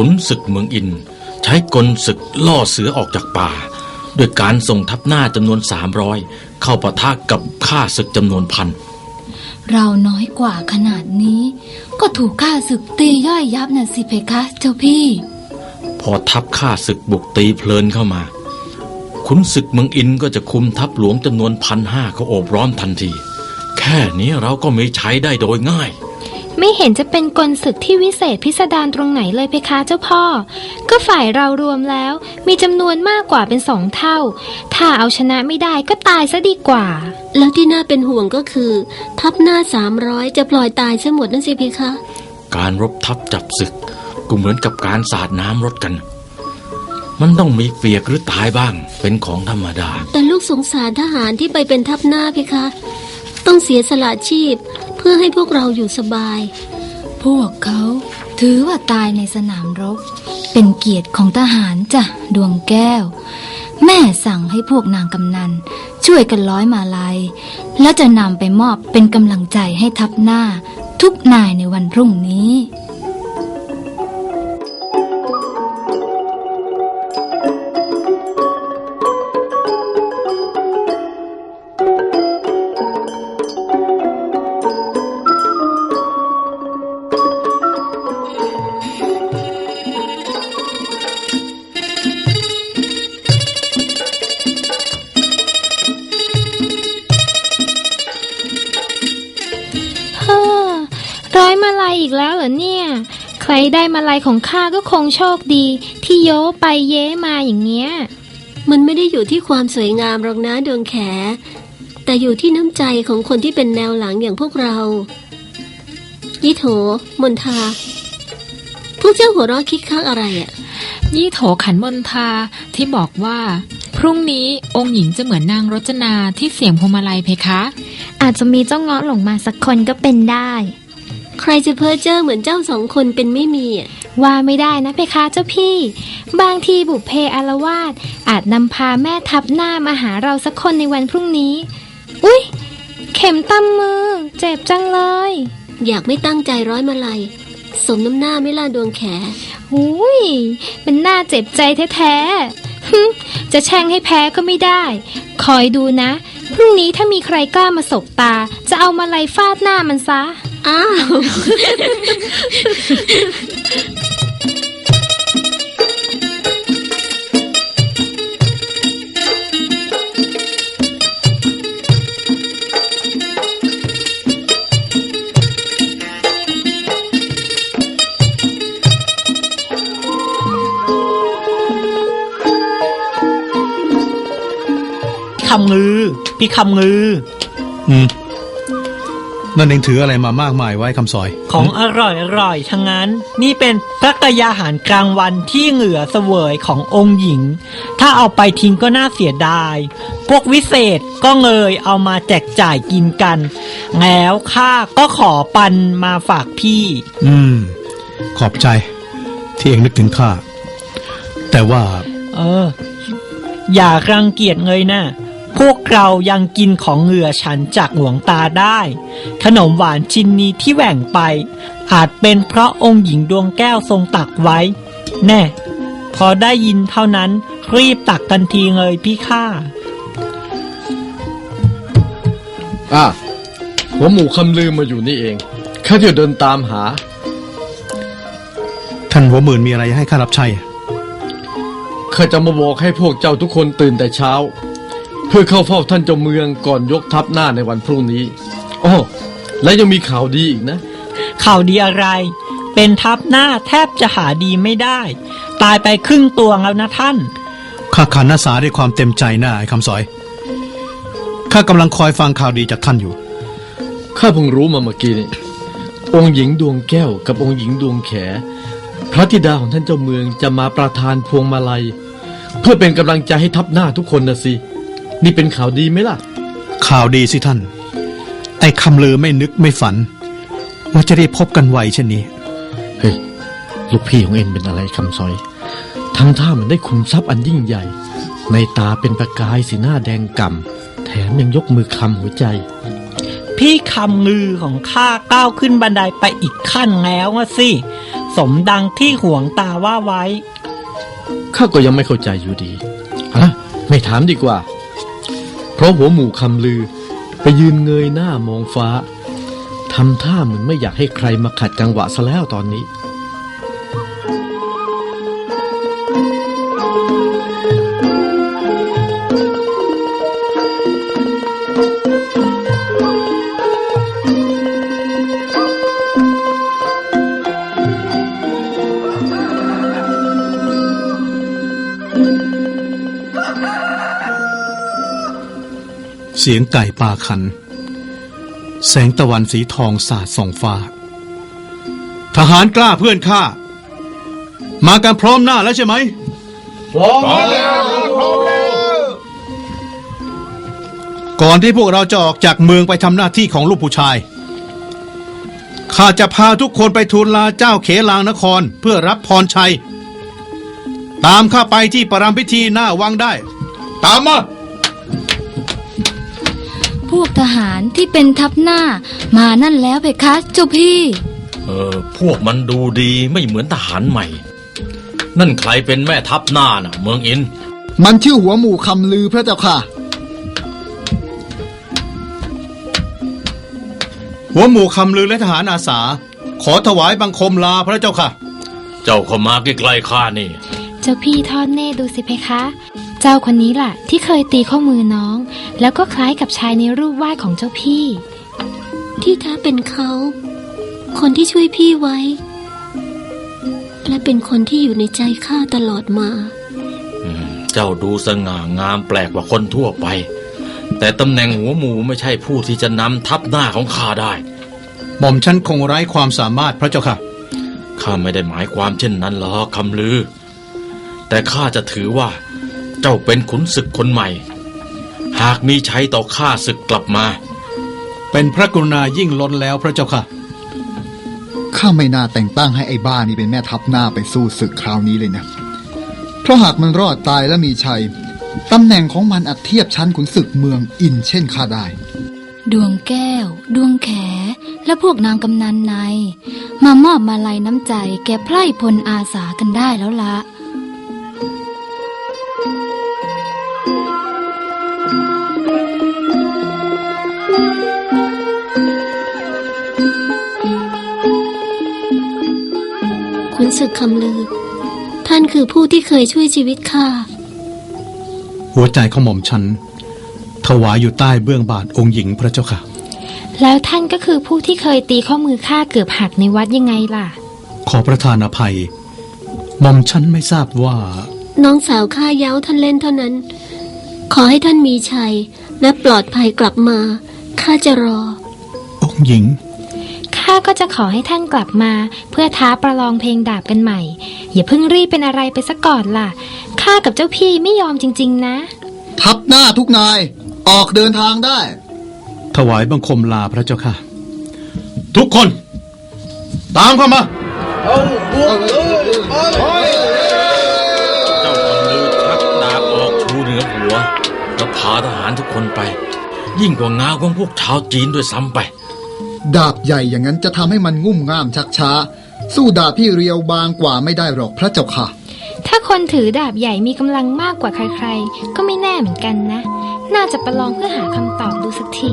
ขุนศึกเมืองอิน ใช้กลศึกล่อเสือออกจากป่าด้วยการส่งทัพหน้าจำนวนสามร้อยเข้าปะทะกับข้าศึกจำนวนพันเราน้อยกว่าขนาดนี้ ก็ถูกข้าศึกตีย่อยยับน่ะสิเพคะเจ้าพี่ พอทัพข้าศึกบุกตีเพลินเข้ามา ขุนศึกเมืองอินก็จะคุมทัพหลวงจำนวนพันห้าเขาโอบร้อมทันที แค่นี้เราก็ไม่ใช้ได้โดยง่าย ไม่เห็นจะเป็นกลศึกที่วิเศษพิสดารตรงไหนเลยเพคะเจ้าพ่อ ก็ฝ่ายเรารวมแล้วมีจำนวนมากกว่าเป็นสองเท่า ถ้าเอาชนะไม่ได้ก็ตายซะดีกว่า แล้วที่น่าเป็นห่วงก็คือ ทัพหน้าสามร้อยจะปล่อยตายซะหมดนั่นสิเพคะ การรบทัพจับศึก ก็เหมือนกับการสาดน้ำรดกัน มันต้องมีเปียกหรือตายบ้างเป็นของธรรมดา แต่ลูกสงสารทหารที่ไปเป็นทัพหน้าเพคะ ต้องเสียสละชีพเพื่อให้พวกเราอยู่สบาย พวกเขาถือว่าตายในสนามรบ เป็นเกียรติของทหารจ้ะดวงแก้ว แม่สั่งให้พวกนางกำนัน ช่วยกันร้อยมาลัย แล้วจะนำไปมอบเป็นกำลังใจให้ทัพหน้า ทุกนายในวันพรุ่งนี้ อยมาลัยอีกแล้วเหรอเนี่ย ใครได้มาลัยของข้าก็คงโชคดี ที่โยไปเย้มาอย่างเงี้ย มันไม่ได้อยู่ที่ความสวยงามหรอกนะดวงแข แต่อยู่ที่น้ำใจของคนที่เป็นแนวหลังอย่างพวกเรายิโถ มนทา พวกเจ้าหัวเราะคิกคักอะไรอะ่ะ ยี่โถขันมนทาที่บอกว่า พรุ่งนี้องค์หญิงจะเหมือนนางรจนาที่เสียงพวงมาลัยเพคะ อาจจะมีเจ้าเงาะหลงมาสักคนก็เป็นได้ ใครจะเพ้อเจ้อเหมือนเจ้าสองคนเป็นไม่มีอะว่าไม่ได้นะเพคะเจ้าพี่ บางทีบุพเพอารวาสอาจนำพาแม่ทัพหน้ามาหาเราสักคนในวันพรุ่งนี้ อุ๊ย เข็มตำมือ เจ็บจังเลย อยากไม่ตั้งใจร้อยมาลัย สมน้ำหน้าไม่ล่าดวงแขอุ้ยเป็นหน้าเจ็บใจแท้ๆฮึจะแช่งให้แพ้ก็ไม่ได้ คอยดูนะ พรุ่งนี้ถ้ามีใครกล้ามาสบตา จะเอามาลัยฟาดหน้ามันซะ อ้าว คำงือ พี่คำงือ อืม นั่นเองถืออะไรมามากมายไว้คำซอย ของอร่อยอร่อยทั้งนั้น นี่เป็นพระกยาหารกลางวันที่เหงื่อเสวยขององค์หญิง ถ้าเอาไปทิ้งก็น่าเสียดาย พวกวิเศษก็เงยเอามาแจกจ่ายกินกัน แล้วข้าก็ขอปันมาฝากพี่ อืม ขอบใจ ที่เองนึกถึงข้า แต่ว่า เออ อย่ารังเกียจเงยนะ พวกเรายังกินของเหงื่อฉันจากหลวงตาได้ ขนมหวานชิ้นนี้ที่แหว่งไป อาจเป็นเพราะองค์หญิงดวงแก้วทรงตักไว้ แน่ พอได้ยินเท่านั้นรีบตักกันทีเลยพี่ข้าอะหัวหมูคำลืมมาอยู่นี่เองข้าจะเดินตามหา ท่านหัวหมื่นมีอะไรให้ข้ารับใช้ข้าจะมาบอกให้พวกเจ้าทุกคนตื่นแต่เช้า เพื่อเข้าเฝ้าท่านเจ้าเมืองก่อนยกทัพหน้าในวันพรุ่งนี้อ๋อและยังมีข่าวดีอีกนะ ข่าวดีอะไร เป็นทัพหน้าแทบจะหาดีไม่ได้ ตายไปครึ่งตัวแล้วนะท่าน ข้าขันนาสาด้วยความเต็มใจนะไอ้คำซอย ข้ากำลังคอยฟังข่าวดีจากท่านอยู่ ข้าเพิ่งรู้มาเมื่อกี้นี่องค์หญิงดวงแก้วกับองค์หญิงดวงแข พระธิดาของท่านเจ้าเมืองจะมาประทานพวงมาลัย เพื่อเป็นกำลังใจให้ทัพหน้าทุกคนนะสิ นี่เป็นข่าวดีไหมล่ะ ข่าวดีสิท่าน ไอ้คำลือไม่นึกไม่ฝัน ว่าจะได้พบกันไวเช่นนี้ เฮ้ย ลูกพี่ของเอ็นเป็นอะไรคำซอย ทั้งท่ามันได้คุมทรัพย์อันยิ่งใหญ่ ในตาเป็นประกายสีหน้าแดงก่ำแถมยังยกมือคลำหัวใจ พี่คำงือของข้าก้าวขึ้นบันไดไปอีกขั้นแล้วอะสิสสมดังที่หวงตาว่าไว้ ข้าก็ยังไม่เข้าใจอยู่ดี ฮะ ไม่ถามดีกว่า เพราะหัวหมู่คำลือ ไปยืนเงยหน้ามองฟ้าทำท่าเหมือนไม่อยากให้ใครมาขัดจังหวะซะแล้วตอนนี้ เสียงไก่ป่าขัน แสงตะวันสีทองสาดส่องฟ้า ทหารกล้าเพื่อนข้า มากันพร้อมหน้าแล้วใช่ไหมพร้อมแล้ว ก่อนที่พวกเราจะออกจากเมืองไปทำหน้าที่ของลูกผู้ชาย ข้าจะพาทุกคนไปทูลลาเจ้าเขลางนครเพื่อรับพรชัย ตามข้าไปที่ประรำพิธีหน้าวังได้ ตามมา พวกทหารที่เป็นทัพหน้า มานั่นแล้วเพคะเจ้าพี่เออพวกมันดูดีไม่เหมือนทหารใหม่ นั่นใครเป็นแม่ทัพหน้าน่ะ เมืองอิน มันชื่อหัวหมู่คำลือพระเจ้าค่ะ หัวหมู่คำลือและทหารอาสา ขอถวายบังคมลาพระเจ้าค่ะ เจ้าเข้ามาใกล้ๆข้านี่ เจ้าพี่ทอดเน่ดูสิเพคะ เจ้าคนนี้ล่ะ ที่เคยตีข้อมือน้อง แล้วก็คล้ายกับชายในรูปวาดของเจ้าพี่ ที่แท้เป็นเขา คนที่ช่วยพี่ไว้ และเป็นคนที่อยู่ในใจข้าตลอดมาอืมเจ้าดูสง่างามแปลกกว่าคนทั่วไป แต่ตำแหน่งหัวหมูไม่ใช่ผู้ที่จะนำทัพหน้าของข้าได้ หม่อมฉันคงไร้ความสามารถพระเจ้าค่ะข้าไม่ได้หมายความเช่นนั้นหรอกคำลือ แต่ข้าจะถือว่า เจ้าเป็นขุนศึกคนใหม่ หากมีชัยต่อข้าศึกกลับมา เป็นพระกรุณายิ่งล้นแล้วพระเจ้าค่ะ ข้าไม่น่าแต่งตั้งให้ไอ้บ้านี่เป็นแม่ทัพหน้าไปสู้ศึกคราวนี้เลยนะ เพราะหากมันรอดตายและมีชัยตำแหน่งของมันอาจเทียบชั้นขุนศึกเมืองอินเช่นข้าได้ ดวงแก้ว ดวงแข และพวกนางกำนันใน มามอบมาลัยน้ำใจแก่ไพร่พลอาสากันได้แล้วละ ขุนศึกคำลือ ท่านคือผู้ที่เคยช่วยชีวิตข้าหัวใจของหม่อมฉัน ถวายอยู่ใต้เบื้องบาทองค์หญิงพระเจ้าค่ะ แล้วท่านก็คือผู้ที่เคยตีข้อมือข้าเกือบหักในวัดยังไงล่ะ ขอประทานอภัยหม่อมฉันไม่ทราบว่า น้องสาวข้าเย้าท่านเล่นเท่านั้น ขอให้ท่านมีชัยและปลอดภัยกลับมาข้าจะรอ องค์หญิง ข้าก็จะขอให้ท่านกลับมา เพื่อท้าประลองเพลงดาบกันใหม่ อย่าเพิ่งรีบเป็นอะไรไปซะก่อนล่ะ ข้ากับเจ้าพี่ไม่ยอมจริง ๆ นะ ทัพหน้าทุกนาย ออกเดินทางได้ ถวายบังคมลาพระเจ้าค่ะ ทุกคน ตามเข้ามา เจ้าคนลือชักดาบออกชูเหนือหัว แล้วพาทหารทุกคนไป ยิ่งกว่างาของพวกชาวจีนด้วยซ้ำไป ดาบใหญ่อย่างนั้นจะทำให้มันงุ่มง่ามชักช้า สู้ดาบที่เรียวบางกว่าไม่ได้หรอกพระเจ้าค่ะ ถ้าคนถือดาบใหญ่มีกำลังมากกว่าใครๆ ก็ไม่แน่เหมือนกันนะ น่าจะประลองเพื่อหาคำตอบดูสักที